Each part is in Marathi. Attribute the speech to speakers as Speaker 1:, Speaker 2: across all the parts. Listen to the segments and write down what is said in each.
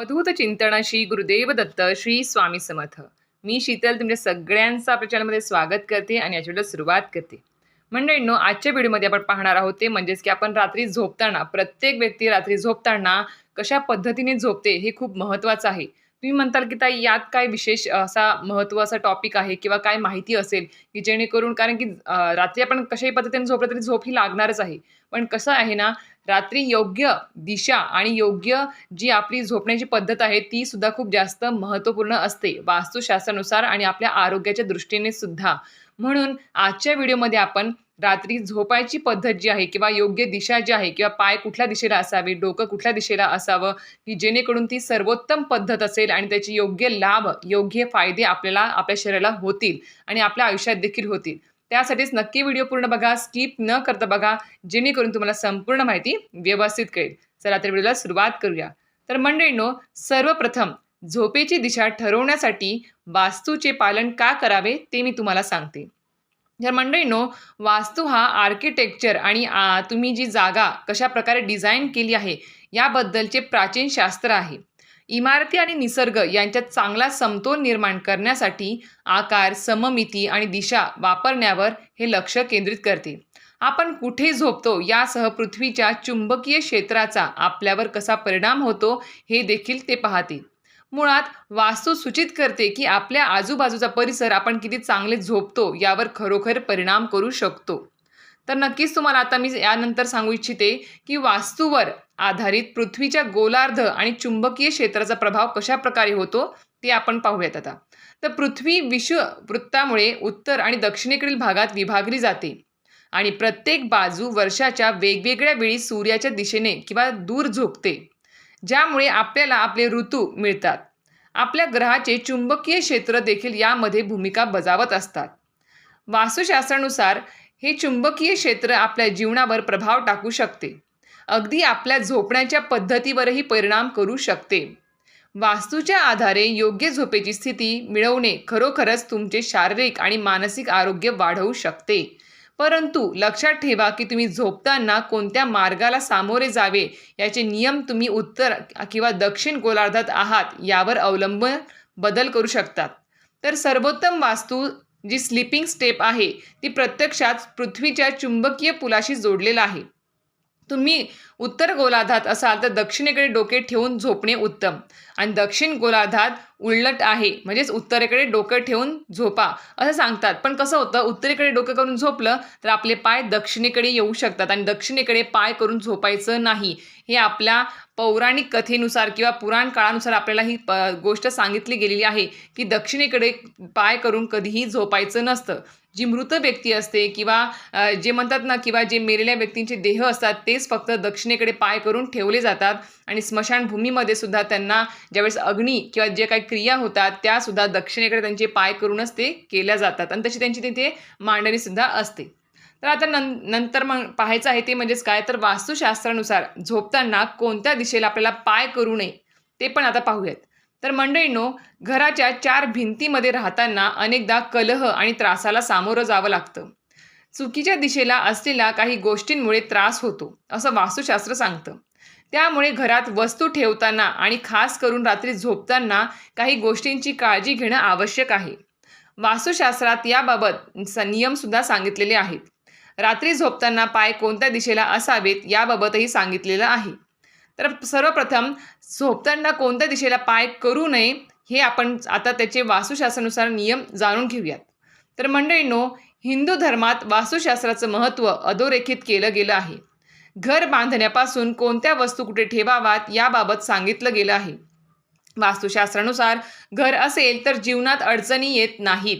Speaker 1: अवधूत चिंतनाशी गुरुदेव दत्त श्री स्वामी समर्थ. मी शीतल तुमच्या सगळ्यांचा आपल्या चॅनलमध्ये स्वागत करते आणि याची सुरुवात करते. मंडळींनो आजच्या व्हिडिओमध्ये आपण पाहणार आहोत ते म्हणजेच की आपण रात्री झोपताना प्रत्येक व्यक्ती रात्री झोपताना कशा पद्धतीने झोपते हे खूप महत्त्वाचं आहे. तुम्ही म्हणताल की ताई यात काय विशेष असा महत्त्वाचा टॉपिक आहे किंवा काय माहिती असेल की जेणेकरून कारण की रात्री आपण कशाही पद्धतीने झोपलं तरी झोप ही लागणारच आहे. पण कसं आहे ना रात्री योग्य दिशा आणि योग्य जी आपली झोपण्याची पद्धत आहे ती सुद्धा खूप जास्त महत्त्वपूर्ण असते. वास्तुशास्त्रानुसार आणि आपल्या आरोग्याच्या दृष्टीने सुद्धा. म्हणून आजच्या व्हिडिओमध्ये आपण रात्री झोपायची पद्धत जी आहे किंवा योग्य दिशा जी आहे किंवा पाय कुठल्या दिशेला असावे डोकं कुठल्या दिशेला असावं की जेणेकरून ती सर्वोत्तम पद्धत असेल आणि त्याचे योग्य लाभ योग्य फायदे आपल्याला आपल्या शरीराला होतील आणि आपल्या आयुष्यात देखील होतील. त्यासाठीच नक्की व्हिडिओ पूर्ण बघा स्किप न करता बघा जेणेकरून तुम्हाला संपूर्ण माहिती व्यवस्थित कळेल. चला तर व्हिडिओला सुरुवात करूया. तर मंडळींनो सर्वप्रथम झोपेची दिशा ठरवण्यासाठी वास्तूचे पालन का करावे ते मी तुम्हाला सांगते. तर मंडळींनो वास्तू हा आर्किटेक्चर आणि तुम्ही जी जागा कशा प्रकारे डिझाईन केली आहे याबद्दलचे प्राचीन शास्त्र आहे. इमारती आणि निसर्ग यांच्यात चांगला समतोल निर्माण करण्यासाठी आकार सममिती आणि दिशा वापरण्यावर हे लक्ष केंद्रित करते. आपण कुठे झोपतो यासह पृथ्वीच्या चुंबकीय क्षेत्राचा आपल्यावर कसा परिणाम होतो हे देखील ते पाहते. मुळात वास्तू सूचित करते की आपल्या आजूबाजूचा परिसर आपण किती चांगले झोपतो यावर खरोखर परिणाम करू शकतो. तर नक्कीच तुम्हाला आता मी यानंतर सांगू इच्छिते की वास्तूवर आधारित पृथ्वीच्या गोलार्ध आणि चुंबकीय क्षेत्राचा प्रभाव कशा प्रकारे होतो ते आपण पाहूयात आता. तर पृथ्वी विषुववृत्तामुळे उत्तर आणि दक्षिणेकडील भागात विभागली जाते आणि प्रत्येक बाजू वर्षाच्या वेगवेगळ्या वेळी सूर्याच्या दिशेने किंवा दूर झोपते ज्यामुळे आपल्याला आपले ऋतू मिळतात. आपल्या ग्रहाचे चुंबकीय क्षेत्र देखील यामध्ये भूमिका बजावत असतात. वास्तुशास्त्रानुसार हे चुंबकीय क्षेत्र आपल्या जीवनावर प्रभाव टाकू शकते. अगदी आपल्या झोपण्याच्या पद्धतीवरही परिणाम करू शकते. वास्तूच्या आधारे योग्य झोपेची स्थिती मिळवणे खरोखरच तुमचे शारीरिक आणि मानसिक आरोग्य वाढवू शकते. परंतु लक्षात ठेवा की तुम्ही झोपताना कोणत्या मार्गाला सामोरे जावे याचे नियम तुम्ही उत्तर किंवा दक्षिण गोलार्धात आहात यावर अवलंबून बदल करू शकतात. तर सर्वोत्तम वास्तू जी स्लीपिंग स्टेप आहे ती प्रत्यक्षात पृथ्वीच्या चुंबकीय पुलाशी जोडलेला आहे. तुम्ही उत्तर गोलार्धात असाल तर दक्षिणेकडे डोके ठेवून झोपणे उत्तम. आणि दक्षिण गोलार्धात उलट आहे म्हणजेच उत्तरेकडे डोकं ठेवून झोपा असं सांगतात. पण कसं होतं उत्तरेकडे डोकं करून झोपलं तर आपले पाय दक्षिणेकडे येऊ शकतात आणि दक्षिणेकडे पाय करून झोपायचं नाही. हे आपल्या पौराणिक कथेनुसार किंवा पुराण काळानुसार आपल्याला ही प गोष्ट सांगितली गेलेली आहे की दक्षिणेकडे पाय करून कधीही झोपायचं नसतं. जी मृत व्यक्ती असते किंवा जे म्हणतात ना किंवा जे मेलेल्या व्यक्तींचे देह असतात तेच फक्त दक्षिण दक्षिणेकडे पाय करून ठेवले जातात आणि स्मशानभूमीमध्ये सुद्धा त्यांना ज्यावेळेस अग्नी किंवा जे काही क्रिया होतात त्यासुद्धा दक्षिणेकडे त्यांचे पाय करूनच ते केल्या जातात आणि तशी त्यांची तिथे मांडणीसुद्धा असते. तर आता नं नंतर मग पाहायचं आहे ते म्हणजेच काय? तर वास्तुशास्त्रानुसार झोपताना कोणत्या दिशेला आपल्याला पाय करू नये ते पण आता पाहूयात. तर मंडळींनो घराच्या चार भिंतीमध्ये राहताना अनेकदा कलह आणि त्रासाला सामोरं जावं लागतं. चुकीच्या दिशेला असलेल्या काही गोष्टींमुळे त्रास होतो असं वास्तुशास्त्र सांगतं. त्यामुळे घरात वस्तू ठेवताना आणि खास करून रात्री झोपताना काही गोष्टींची काळजी घेणं आवश्यक आहे. वास्तुशास्त्रात याबाबत नियमसुद्धा सांगितलेले आहेत. रात्री झोपताना पाय कोणत्या दिशेला असावेत याबाबतही सांगितलेलं आहे. तर सर्वप्रथम झोपताना कोणत्या दिशेला पाय करू नये हे आपण आता त्याचे वास्तुशास्त्रानुसार नियम जाणून घेऊयात. तर मंडळींनो हिंदू धर्मात वास्तुशास्त्राचं महत्त्व अधोरेखित केलं गेलं आहे. घर बांधण्यापासून कोणत्या वस्तू कुठे ठेवाव्यात याबाबत सांगितलं गेलं आहे. वास्तुशास्त्रानुसार घर असेल तर जीवनात अडचणी येत नाहीत.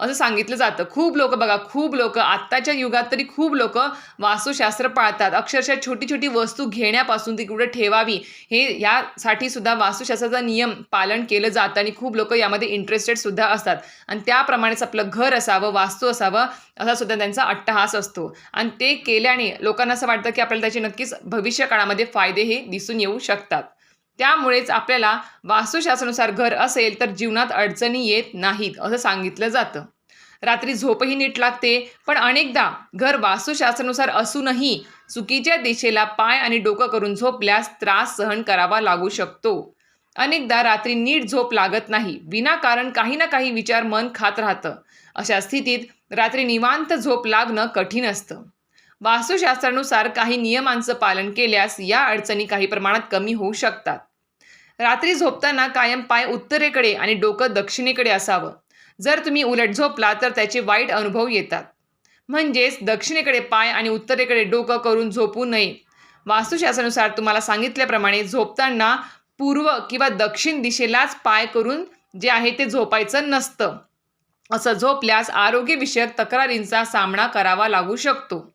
Speaker 1: असं सांगितलं जातं. खूप लोक बघा खूप लोक आत्ताच्या युगात तरी खूप लोक वास्तुशास्त्र पाळतात. अक्षरशः छोटी छोटी वस्तू घेण्यापासून ती कुठे ठेवावी हे यासाठी सुद्धा वास्तुशास्त्राचा नियम पालन केलं जातं आणि खूप लोक यामध्ये इंटरेस्टेड सुद्धा असतात. आणि त्याप्रमाणेच आपलं घर असावं वास्तू असावं असा सुद्धा त्यांचा अट्टहास असतो. आणि ते केल्याने लोकांना असं वाटतं की आपल्याला त्याचे नक्कीच भविष्य काळामध्ये फायदे हे दिसून येऊ शकतात. त्यामुळेच आपल्याला वास्तुशास्त्रानुसार घर असेल तर जीवनात अडचणी येत नाहीत असं सांगितलं जातं. रात्री झोपही नीट लागते पण अनेकदा घर वास्तुशास्त्रानुसार असूनही चुकीच्या दिशेला पाय आणि डोकं करून झोपल्यास त्रास सहन करावा लागू शकतो. अनेकदा रात्री नीट झोप लागत नाही विनाकारण काही ना काही विचार मन खात राहतं. अशा स्थितीत रात्री निवांत झोप लागणं कठीण असतं. वास्तुशास्त्रानुसार काही नियमांचं पालन केल्यास या अडचणी काही प्रमाणात कमी होऊ शकतात. रात्री झोपताना कायम पाय उत्तरेकडे आणि डोकं दक्षिणेकडे असावं. जर तुम्ही उलट झोपला तर त्याचे वाईट अनुभव येतात. म्हणजेच दक्षिणेकडे पाय आणि उत्तरेकडे डोकं करून झोपू नये. वास्तुशास्त्रानुसार तुम्हाला सांगितल्याप्रमाणे झोपताना पूर्व किंवा दक्षिण दिशेलाच पाय करून जे आहे ते झोपायचं नसतं. असं झोपल्यास आरोग्यविषयक तक्रारींचा सामना करावा लागू शकतो.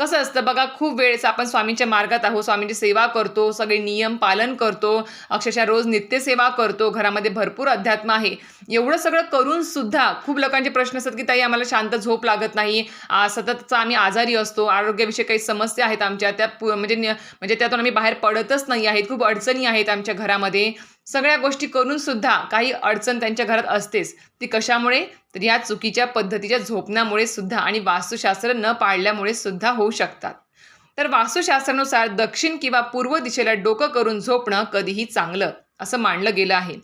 Speaker 1: कसं असतं बघा खूप वेळेस आपण स्वामींच्या मार्गात आहोत स्वामींची सेवा करतो सगळे नियम पालन करतो अक्षरशः रोज नित्यसेवा करतो घरामध्ये भरपूर अध्यात्म आहे. एवढं सगळं करून सुद्धा खूप लोकांचे प्रश्न असतात की ताई आम्हाला शांत झोप लागत नाही सततचा आम्ही आजारी असतो आरोग्याविषयी काही समस्या आहेत आमच्या त्या पु- म्हणजे म्हणजे त्यातून आम्ही बाहेर पडतच नाही आहेत खूप अडचणी आहेत आमच्या घरामध्ये. सगळ्या गोष्टी करून सुद्धा काही अडचण त्यांच्या घरात असतेच. ती कशामुळे? तर या चुकीच्या पद्धतीच्या झोपण्यामुळे सुद्धा आणि वास्तुशास्त्र न पाळल्यामुळे सुद्धा होऊ शकतात. तर वास्तुशास्त्रानुसार दक्षिण किंवा पूर्व दिशेला डोकं करून झोपणं कधीही चांगलं असं मानलं गेलं आहे.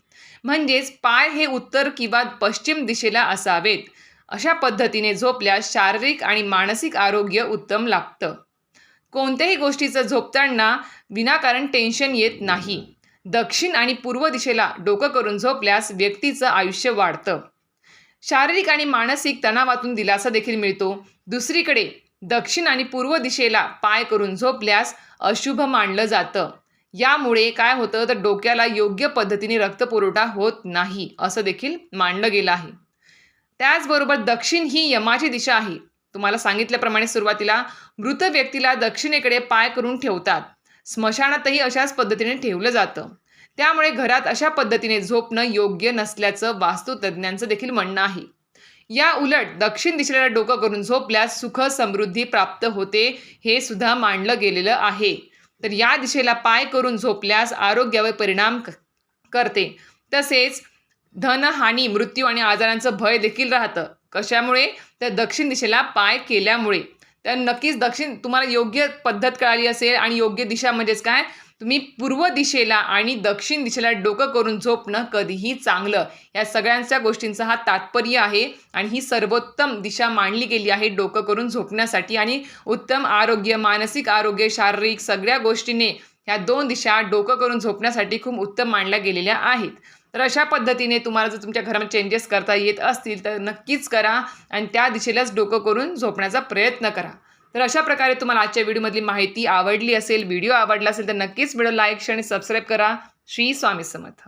Speaker 1: म्हणजेच पाय हे उत्तर किंवा पश्चिम दिशेला असावेत. अशा पद्धतीने झोपल्यास शारीरिक आणि मानसिक आरोग्य उत्तम लागतं कोणत्याही गोष्टीचं झोपताना विनाकारण टेन्शन येत नाही. दक्षिण आणि पूर्व दिशेला डोकं करून झोपल्यास व्यक्तीचं आयुष्य वाढतं. शारीरिक आणि मानसिक तणावातून दिलासा देखील मिळतो. दुसरीकडे दक्षिण आणि पूर्व दिशेला पाय करून झोपल्यास अशुभ मानलं जातं. यामुळे काय होतं? तर डोक्याला योग्य पद्धतीने रक्तपुरवठा होत नाही असं देखील मानलं गेलं आहे. त्याचबरोबर दक्षिण ही यमाची दिशा आहे. तुम्हाला सांगितल्याप्रमाणे सुरुवातीला मृत व्यक्तीला दक्षिणेकडे पाय करून ठेवतात. स्मशानातही अशाच पद्धतीने ठेवलं जातं. त्यामुळे घरात अशा पद्धतीने झोपणं योग्य नसल्याचं वास्तुतज्ज्ञांचं देखील म्हणणं आहे. या उलट दक्षिण दिशेला डोकं करून झोपल्यास सुख समृद्धी प्राप्त होते हे सुद्धा मांडलं गेलेलं आहे. तर या दिशेला पाय करून झोपल्यास आरोग्यावर परिणाम करते. तसेच धनहानी मृत्यू आणि आजारांचं भय देखील राहतं. कशामुळे? तर दक्षिण दिशेला पाय केल्यामुळे. तर नक्कीच दक्षिण तुम्हाला योग्य पद्धत कळाली असेल आणि योग्य दिशा म्हणजेच काय? तुम्ही पूर्व दिशेला आणि दक्षिण दिशेला डोकं करून झोपणं कधीही चांगलं. या सगळ्यांच्या गोष्टींचा हा तात्पर्य आहे आणि ही सर्वोत्तम दिशा मांडली गेली आहे डोकं करून झोपण्यासाठी. आणि उत्तम आरोग्य मानसिक आरोग्य शारीरिक सगळ्या गोष्टीने ह्या दोन दिशा डोकं करून झोपण्यासाठी खूप उत्तम मांडल्या गेलेल्या आहेत. तर अशा पद्धतीने तुम्हाला जर तुमच्या घरामध्ये चेंजेस करता येत असतील तर नक्कीच करा आणि त्या दिशेलाच डोकं करून झोपण्याचा प्रयत्न करा. तर अशा प्रकारे तुम्हाला आजच्या व्हिडिओमधली माहिती आवडली असेल व्हिडिओ आवडला असेल तर नक्कीच व्हिडिओ लाईक शेअर आणि सबस्क्राईब करा. श्री स्वामी समर्थ.